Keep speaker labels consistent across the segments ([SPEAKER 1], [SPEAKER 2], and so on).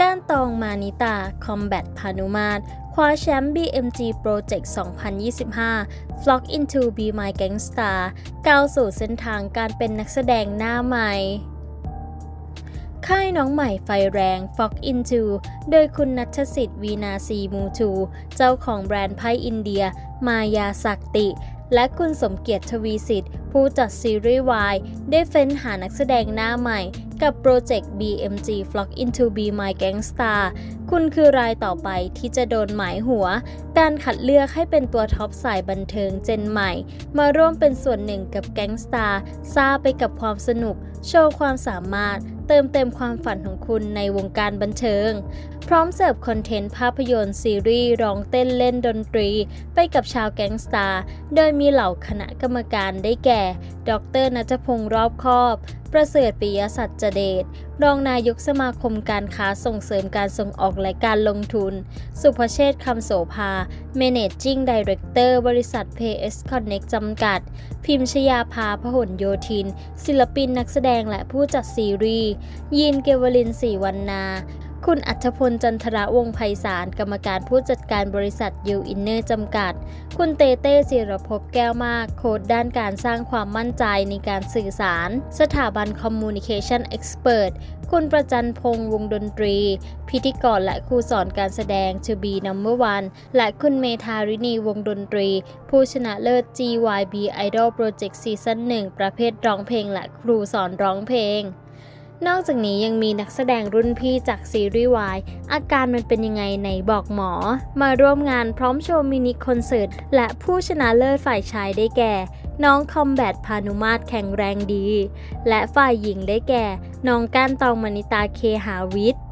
[SPEAKER 1] ก้านตองมานิตา คอมแบทพานุมาตรคว้าแชมป์ BMG Project 2025 Flock into Be My Gangstar ก้าวสู่เส้นทางการเป็นนักแสดงหน้าใหม่ ค่ายน้องใหม่ไฟแรง Fox Into โดยคุณนัทสิทธิ์วีนาซีมูทู เจ้าของแบรนด์ไพ่อินเดีย มายาศักติ และคุณสมเกียรติทวีสิทธิ์ ผู้จัดซีรีส์วายได้เฟ้นหานักแสดงหน้าใหม่ กับโปรเจกต์ BMG Flock into Be My Gangstar คุณคือรายต่อไปที่จะโดนหมายหัว การคัดเลือกให้เป็นตัวท็อปสายบันเทิงเจนใหม่ มาร่วมเป็นส่วนหนึ่งกับแก๊งสตาร์ซาไปกับความสนุก โชว์ความสามารถ เติมเต็มความฝันของคุณในวงการบันเทิง พร้อมเสิร์ฟคอนเทนต์ภาพยนตร์ซีรีส์ร้องเต้นเล่นดนตรี ไปกับชาวแก๊งสตาร์ โดยมีเหล่าคณะกรรมการได้แก่ ดรนัทพงศ์รอบคอบ ประเสริฐปิยสัจจเดช รองนายกสมาคมการค้าส่งเสริมการส่งออกและการลงทุน สุภเชษฐ์คำโสภา Managing Director บริษัท PS Connect จำกัด พิมชยาภาพหลโยธิน ศิลปินนักแสดงและผู้จัดซีรีส์ยีนเกวลินศรีวันนา คุณอัธพลจันทระวงไพศาลกรรมการผู้จัดการบริษัทยูอินเนอร์จำกัด คุณเตเต้ศิรภพแก้วมาก โค้ดด้านการสร้างความมั่นใจในการสื่อสาร สถาบัน Communication Expert คุณประจันพงษ์วงดนตรี พิธีกรและครูสอนการแสดง To Be Number One และคุณเมธารินีวงดนตรี ผู้ชนะเลิศ GYB Idol Project Season 1 ประเภทร้องเพลงและครูสอนร้องเพลง นอกจากนี้ยังมีนักแสดงรุ่นพี่จากซีรีส์วายอาการมันเป็นยังไงในบอกหมอ มาร่วมงานพร้อมโชว์มินิคอนเสิร์ต และผู้ชนะเลิศฝ่ายชายได้แก่ น้องคอมแบทพานุมาตรแข็งแรงดี และฝ่ายหญิงได้แก่ น้องก้านตองมณิตาเคหาวิทย์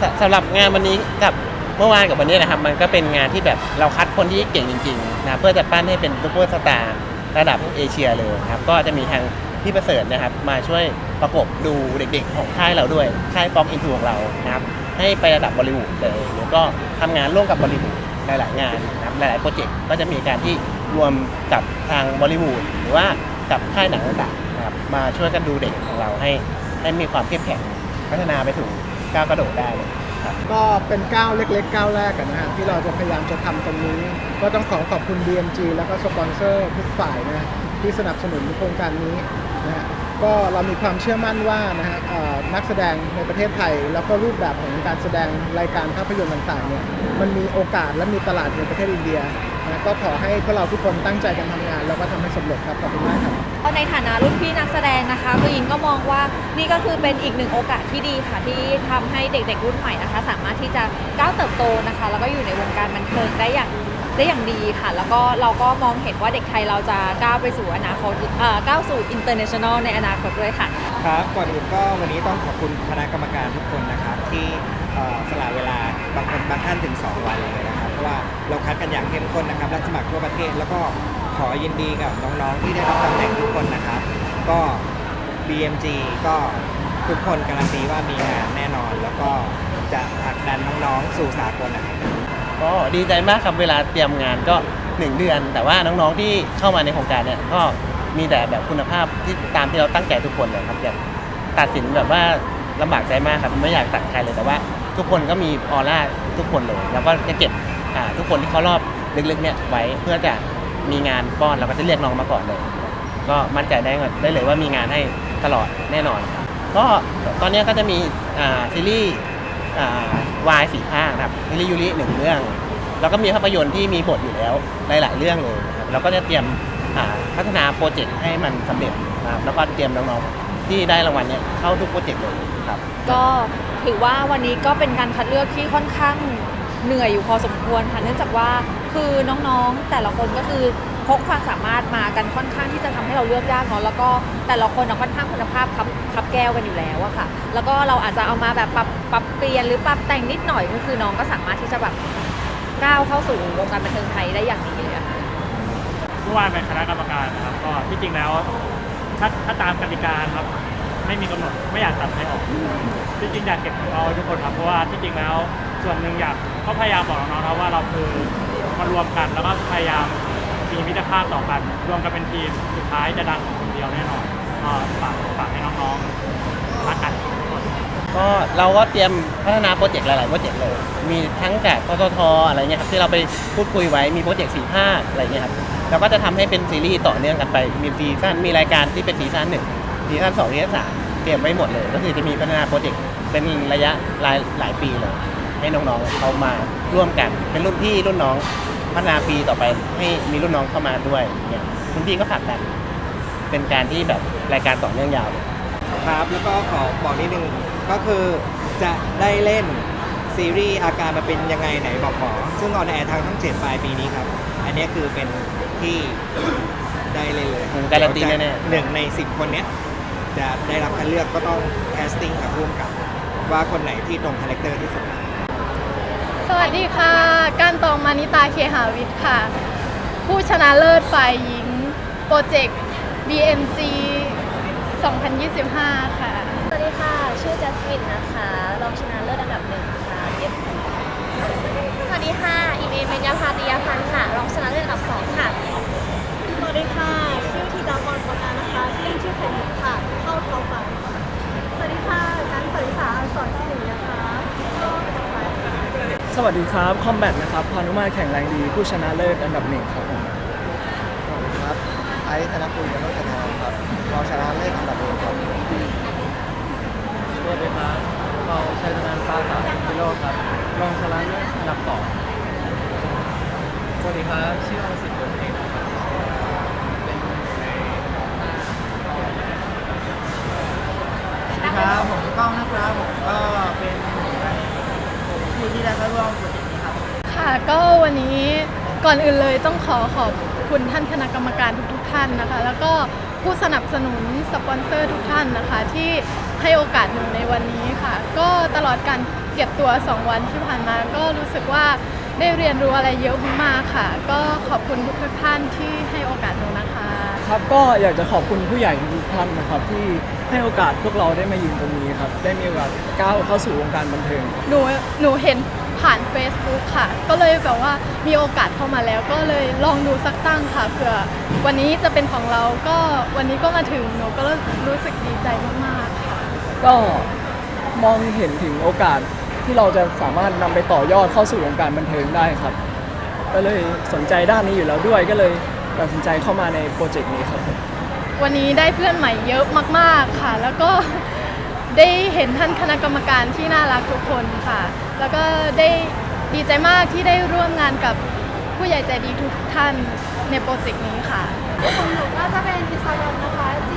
[SPEAKER 2] สสำหรับงานวันนี้กับ เมื่อวานกับวันนี้นะครับมันก็เป็นงานที่แบบเราคัดคนที่เก่งจริงๆนะเพื่อจะปั้นให้เป็นซูเปอร์สตาร์ระดับเอเชียเลยครับก็จะมีทางพี่ประเสริฐนะครับ มาช่วยประกบดูเด็กๆของค่ายเราด้วยค่ายฟอกอินทูของเรานะครับให้ไประดับบอลิวูดเลยแล้วก็ทำงานร่วมกับบอลิวูดหลายๆงานนะครับหลายๆโปรเจกต์ก็จะมีการที่รวมกับทางบอลิวูดหรือว่ากับค่ายหนังต่างๆนะครับมาช่วยกันดูเด็กของเราให้ให้มีความเข้มแข็งพัฒนาไปสู่ก้าวกระโดดได้เลย
[SPEAKER 3] ก็เป็นก้าวเล็กๆก้าวแรกกันนะฮะที่เราจะพยายามจะทำตรงนี้ ก็ต้องขอขอบคุณ BMG แล้วก็สปอนเซอร์ทุกฝ่ายนะที่สนับสนุนโครงการนี้นะฮะก็เรามีความเชื่อมั่นว่านะฮะเอ่อนักแสดงในประเทศไทย แล้วก็รูปแบบของการแสดงรายการภาพยนตร์ต่างๆเนี่ยมันมีโอกาสและมีตลาดในประเทศอินเดียนะก็ขอให้พวกเราทุกคนตั้งใจกันทำงาน แล้วก็ทำให้สำเร็จครับขอบคุณมากครับ
[SPEAKER 4] ก็ในฐานะรุ่นพี่นักแสดงนะคะคือหญิงก็มองว่านี่ก็คือเป็นอีกหนึ่งโอกาสที่ดีค่ะที่ทำให้เด็กๆรุ่นใหม่นะคะ สามารถที่จะก้าวเติบโตนะคะ แล้วก็อยู่ในวงการบันเทิงได้อย่างได้อย่างดีค่ะ แล้วก็เราก็มองเห็นว่าเด็กไทยเราจะก้าวไปสู่อนาคตก้าวสู่ international ในอนาคตด้วยค่ะ
[SPEAKER 5] ครับก่อนอื่นก็วันนี้ต้องขอบคุณคณะกรรมการทุกคนนะครับที่สละเวลาบางคนบางท่านถึง 2 วันเลยนะครับเพราะว่าเราคัดกันอย่างเข้มข้นนะครับรับสมัครทั่วประเทศแล้วก็ อยินดีกับน้องๆที่ได้รับตำแหน่งทุกคนนะครับ ก็ BMG ก็ทุกคนการันตีว่ามีงานแน่นอน แล้วก็จะผลักดันน้องๆสู่สากลนะครับ
[SPEAKER 2] ก็ดีใจมากครับเวลาเตรียมงานก็ 1 เดือน แต่ว่าน้องๆที่เข้ามาในโครงการเนี่ยก็มีแต่แบบคุณภาพที่ตามที่เราตั้งใจทุกคนเลยครับอยางตัดสินแบบว่าลำบากใจมากครับไม่อยากตัดใครเลยแต่ว่า ทุกคนก็มีออร่าทุกคนเลย แล้วก็จะเก็บอ่าทุกคนที่เขารอบลึกๆเนี่ยไว้เพื่อจะ มีงานป้อนเราก็จะเรียกน้องมาก่อนเลย ก็มั่นใจได้ได้เลยว่ามีงานให้ตลอดแน่นอน ก็ตอนนี้ก็จะมีซีรีส์วายสี่ภาคครับซีรีส์ยูริหนึ่งเรื่อง แล้วก็มีภาพยนตร์ที่มีบทอยู่แล้วหลาย ๆ เรื่องเลยครับเราก็จะเตรียมอ่าพัฒนาโปรเจกต์ให้มันสำเร็จครับแล้วก็เตรียมน้องๆที่ได้รางวัลเนี่ยเข้าทุกโปรเจกต์เลยครับ
[SPEAKER 4] ก็ถือว่าวันนี้ก็เป็นการคัดเลือกที่ค่อนข้าง เหนื่อยอยู่พอสมควรค่ะเนื่องจากว่าคือน้องๆแต่ละคนก็คือพกความสามารถมากันค่อนข้างที่จะทำให้เราเลือกยากเนาะแล้วก็แต่ละคนค่อนข้างคุณภาพครับครับแก้วกันอยู่แล้วอะค่ะ แล้วก็เราอาจจะเอามาแบบปรับปรับเปลี่ยนหรือปรับแต่งนิดหน่อยก็คือน้องก็สามารถที่จะแบบก้าวเข้าสู่วงการบันเทิงไทยได้อย่างดีเลยอะค่ะ
[SPEAKER 6] เมื่อวานเป็นคณะกรรมการนะครับก็ที่จริงแล้วถ้าถ้าตามกติกาครับไม่มีกำหนดไม่อยากตัดใครออกที่จริงอยากเก็บของเราทุกคนครับเพราะว่าที่จริงแล้วส่วนหนึ่งอยาก ก็พยายามบอกน้องๆครับว่าเราคือมารวมกันแล้วก็พยายามมีมิตรภาพต่อกัน รวมกันเป็นทีมสุดท้ายจะดังคนเดียวแน่นอนก็ฝากฝากให้น้องๆรักกันทุกคน
[SPEAKER 2] ก็เราก็เตรียมพัฒนาโปรเจกต์หลาย ๆ โปรเจกต์เลย มีทั้งแต่ทททอะไรเงี้ยครับที่เราไปพูดคุยไว้มีโปรเจกต์สี่ภาคอะไรเงี้ยครับเราก็จะทำให้เป็นซีรีส์ต่อเนื่องกันไปมีซีซั่นมีรายการที่เป็นซีซั่นหนึ่งซีซั่นสองซีซั่นสามเตรียมไว้หมดเลย ก็คือจะมีพัฒนาโปรเจกต์เป็นระยะหลายหลายปีเลย ให้น้องๆเขามาร่วมกัน เป็นรุ่นพี่รุ่นน้องพัฒนาปีต่อไปให้มีรุ่นน้องเข้ามาด้วยเนี่ยรุ่นพี่ก็ผลักดันเป็นการที่แบบรายการต่อเนื่องยาวเลย
[SPEAKER 5] ครับแล้วก็ขอบอกนิดนึงก็คือจะได้เล่นซีรีส์อาการมาเป็นยังไงไหนบอกหมอซึ่งออนแอร์ทางช่องเจ็ดปลายปีนี้ครับ อันนี้คือเป็นที่ได้เล่นเลย
[SPEAKER 2] ผมการันตีแน่ๆ
[SPEAKER 5] หนึ่งในสิบคนเนี้ยจะได้รับการเลือกก็ต้องแคสติ้งกับร่วมกับ ว่าคนไหนที่ตรงคาแรคเตอร์ที่สุด
[SPEAKER 7] สวัสดีค่ะการตองมานิตาเคหาวิทย์ค่ะ ผู้ชนะเลิศฝ่ายหญิง โปรเจกต์ BMG 2025 ค่ะ
[SPEAKER 1] สวัสดีค่ะ ชื่อจัสมินนะคะ รองชนะเลิศอันดับหนึ่งค่ะเย็บสวัสดีค่ะอีเมลเบญญาภาติยาพันธ์ค่ะ รองชนะเลิศอันดับสองค่ะ
[SPEAKER 8] สวัสดีค่ะ ชื่อธีดากรปนานะคะชื่อเล่นชื่อเฟรนค่ะ เข้าท็อปไฟว์สวัสดีค่ะการสริษาอักษรศิรินะคะเข้าท็อปไฟว์ค่ะ
[SPEAKER 9] สวัสดีครับ คอมแบทนะครับพานุมาตรแข่งแรงดี ผู้ชนะเลิศอันดับหนึ่งครับผม
[SPEAKER 3] ครับไอ้ธนภูมิยโนชนะครับรองชนะเลิศอันดับหนึ่งครับ
[SPEAKER 9] สวัสดีครับเราชัยธนันฟ้าสาวกิโลครับรองชนะเลิศอันดับสองสวัสดีครับชื่อวสิทธิ์บุญเอกครับเป็น
[SPEAKER 3] สวัสดีครับ ผมก้องนะครับ ผมก็เป็นผู้ที่ได้เข้าร่วมโปรเจกต์นี้ครับ
[SPEAKER 7] ค่ะ ก็วันนี้ ก่อนอื่นเลยต้องขอขอบคุณท่านคณะกรรมการทุกๆท่านนะคะ แล้วก็ผู้สนับสนุนสปอนเซอร์ทุกท่านนะคะ ที่ให้โอกาสหนูในวันนี้ค่ะ ก็ตลอดการเก็บตัว 2 วันที่ผ่านมาก็รู้สึกว่าได้เรียนรู้อะไรเยอะมากๆค่ะ ก็ขอบคุณทุกๆท่านที่ให้โอกาสหนูนะคะ
[SPEAKER 9] ครับก็อยากจะขอบคุณผู้ใหญ่ทุกท่านนะครับ ที่ให้โอกาสพวกเราได้มายืนตรงนี้ครับได้มีโอกาสก้าวเข้าสู่วงการบันเทิงครับ
[SPEAKER 7] หนูหนูเห็น ผ่าน Facebook ค่ะ ก็เลยแบบว่ามีโอกาสเข้ามาแล้ว ก็เลยลองดูสักตั้งค่ะเผื่อวันนี้จะเป็นของเราก็วันนี้ก็มาถึงหนูก็รู้สึกดีใจมากๆค่ะ
[SPEAKER 9] ก็มองเห็นถึงโอกาสที่เราจะสามารถนำไปต่อยอดเข้าสู่วงการบันเทิงได้ครับ ก็เลยสนใจด้านนี้อยู่แล้วด้วยก็เลยตัดสินใจเข้ามาในโปรเจกต์นี้ครับผม
[SPEAKER 7] วันนี้ได้เพื่อนใหม่เยอะมากๆค่ะ แล้วก็ ได้เห็นท่านคณะกรรมการที่น่ารักทุกคนค่ะ แล้วก็ได้ดีใจมากที่ได้ร่วมงานกับผู้ใหญ่ใจดีทุกท่านในโปรเจกต์นี้ค่ะ
[SPEAKER 8] ของหนูก็จะเป็นอินสตาแกรมนะคะ G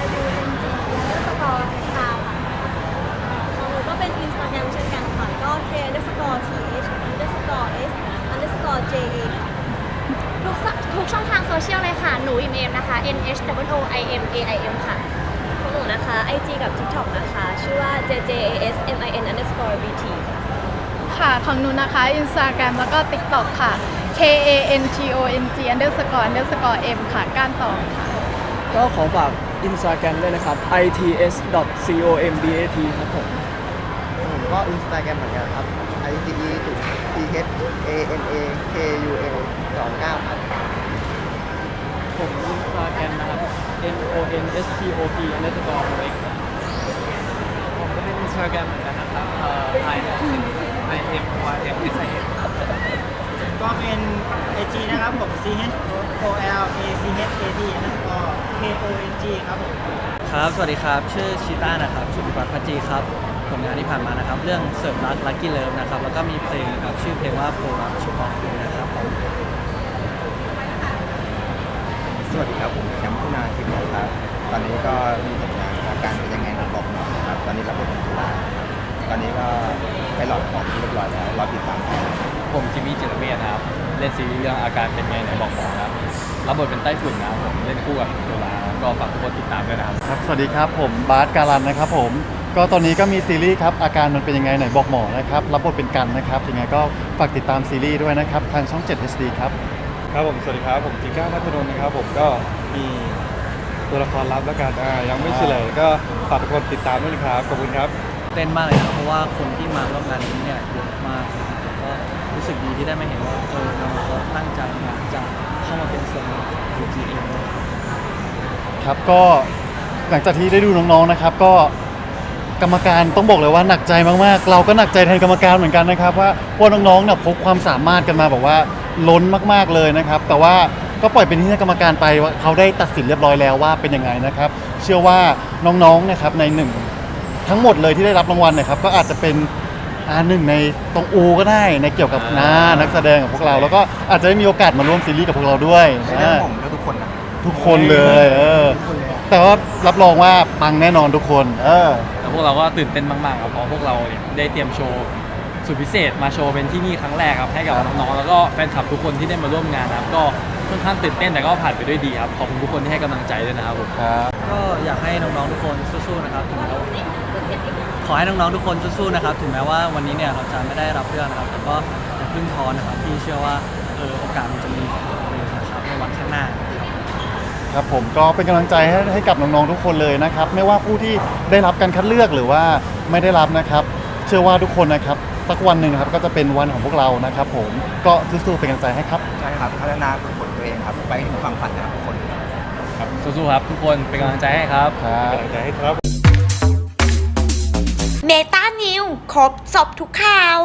[SPEAKER 8] R U N G แล้วก็สกอร์สตาร์ค่ะของหนูก็เป็นอินสตาแกรมเช่นกันค่ะ ก็ K underscore T H underscore S underscore J A ค่ะ
[SPEAKER 1] ทุกสทุกช่องทางโซเชียลเลยค่ะ หนูอิมเอมนะคะ N H W O I M A I M ค่ะ
[SPEAKER 8] ของหนูนะคะ IG กับ TikTok นะคะ ชื่อว่า J J A S M I N underscore B T ค่ะ
[SPEAKER 7] ค่ะ ของหนูนะคะ Instagram แล้วก็ TikTok ค่ะ K A N T O N G underscore underscore M ค่ะ ก้านตองค่ะ
[SPEAKER 9] ก็ขอฝาก Instagram ด้วยนะครับ its.combat ครับผม
[SPEAKER 3] ผมก็อินสตาแกรมเหมือนกันครับ i c e จุด t h a n a k u l 2 9ครับ
[SPEAKER 9] ผมอินสตาแกรมนะครับ n o n s t o p underscore x ผมก็เป็นอินสตาแกรมเหมือนกันนะครับเอ่อ i m i m y m s i n
[SPEAKER 10] ก็เป็น IG นะครับผม C H O L A C H A T แล้วก็ K O N G ครับผม
[SPEAKER 11] ครับ สวัสดีครับ ชื่อชิต้านะครับชุติพัฒน์พัจจีครับ ผลงานที่ผ่านมานะครับ เรื่องเสริมรักลักกี้เลิฟนะครับ แล้วก็มีเพลงครับ ชื่อเพลงว่าโปรรักเฉพาะคุณนะครับผม
[SPEAKER 5] สวัสดีครับผมแชมป์ผู้นาคิมครับ ตอนนี้ก็มีผลงานอาการเป็นยังไงนะบอกหน่อยนะครับ ตอนนี้รับบทเป็นจุฬาครับตอนนี้ก็ไปหลอดของที่เรียบร้อยแล้วรอติดตามกัน
[SPEAKER 11] ผมจิมมี่จิรเมธครับ เล่นซีรีส์เรื่องอาการเป็นไงไหนบอกหมอครับรับบทเป็นไต้ฝุ่นนะครับผมเล่นคู่กับโดราก็ฝากทุกคนติดตามด้วยนะครับ
[SPEAKER 12] ครับ สวัสดีครับ ผมบาสการันนะครับผม ก็ตอนนี้ก็มีซีรีส์ครับ อาการมันเป็นยังไงไหนบอกหมอนะครับ รับบทเป็นกันนะครับ ยังไงก็ฝากติดตามซีรีส์ด้วยนะครับ ทางช่อง 7 HD ครับ
[SPEAKER 13] ครับผมสวัสดีครับผมจิก้านัทนนท์นะครับผมก็มีตัวละครลับแล้วกันอ่ายังไม่เฉลยก็ฝากทุกคนติดตามด้วยนะครับขอบคุณครับ
[SPEAKER 11] เต้นมากเลยนะครับเพราะว่าคนที่มาร่วมงานนี้เนี่ยเยอะมากนะครับก็รู้รู้สึกดีที่ได้มาเห็นว่าเออน้องเขาตั้งใจอยากจะเข้ามาเป็นส่วนหนึ่งของ UGM
[SPEAKER 12] ครับก็หลังจากที่ได้ดูน้องๆนะครับ ก็กรรมการต้องบอกเลยว่าหนักใจมากๆ เราก็หนักใจแทนกรรมการเหมือนกันนะครับว่าพวกน้องๆเนี่ยพกความสามารถกันมาแบบว่า ล้นมากๆเลยนะครับ แต่ว่าก็ปล่อยเป็นที่ให้กรรมการไปว่าเขาได้ตัดสินเรียบร้อยแล้วว่าเป็นยังไงนะครับ เชื่อว่าน้องๆนะครับในหนึ่งทั้งหมดเลยที่ได้รับรางวัลนะครับ ก็อาจจะเป็นอ่าหนึ่งในตรงอูก็ได้ในเกี่ยวกับหน้านักแสดงกับพวกเรา แล้วก็อาจจะได้มีโอกาสมาร่วมซีรีส์กับพวกเราด้วย
[SPEAKER 5] ไม่ได้
[SPEAKER 12] อ่า
[SPEAKER 5] ผมด้วยทุกคนนะ
[SPEAKER 12] ทุกคนเลยเออแต่ว่ารับรองว่าปังแน่นอนทุกคน เออ
[SPEAKER 11] แล้วพวกเราก็ตื่นเต้นมากๆครับเพราะพวกเราเนี่ยได้เตรียมโชว์ สุดพิเศษมาโชว์เป็นที่นี่ครั้งแรกครับให้กับน้องๆแล้วก็แฟนคลับทุกคนที่ได้มาร่วมงานนะครับก็ค่อนข้างตื่นเต้นแต่ก็ผ่านไปด้วยดีครับขอบคุณทุกคนที่ให้กำลังใจด้วยนะครับผม
[SPEAKER 12] ครับ
[SPEAKER 11] ก็อยากให้น้องๆทุกคนสู้ๆนะครับถึงแม้ว่าขอให้น้องๆทุกคนสู้ๆนะครับถึงแม้ว่าวันนี้เนี่ยเราจะไม่ได้รับเรื่องนะครับแต่ก็อย่าเพิ่งท้อนะครับพี่เชื่อว่าเออโอกาสมันจะมีของเราเองนะครับในวันข้างหน้า
[SPEAKER 12] ครับผมก็เป็นกำลังใจให้ให้กับน้องๆทุกคนเลยนะครับ ไม่ว่าผู้ที่ได้รับการคัดเลือกหรือว่าไม่ได้รับนะครับ เชื่อว่าทุกคนนะครับ สักวันหนึ่งนะครับก็จะเป็นวันของพวกเรานะครับผมก็สู้ๆเป็นกำลังใจให้ครับ
[SPEAKER 5] ใช่ครับพัฒนาฝึกฝนตัวเองครับ ไปถึงความฝันนะครับทุกคน
[SPEAKER 11] ครับสู้ๆครับ ทุกคนเป็นกำลังใจให้ครับ
[SPEAKER 12] ครับ
[SPEAKER 13] กำลังใจให้ครับ
[SPEAKER 14] เมตานิวครบจบทุกข่าว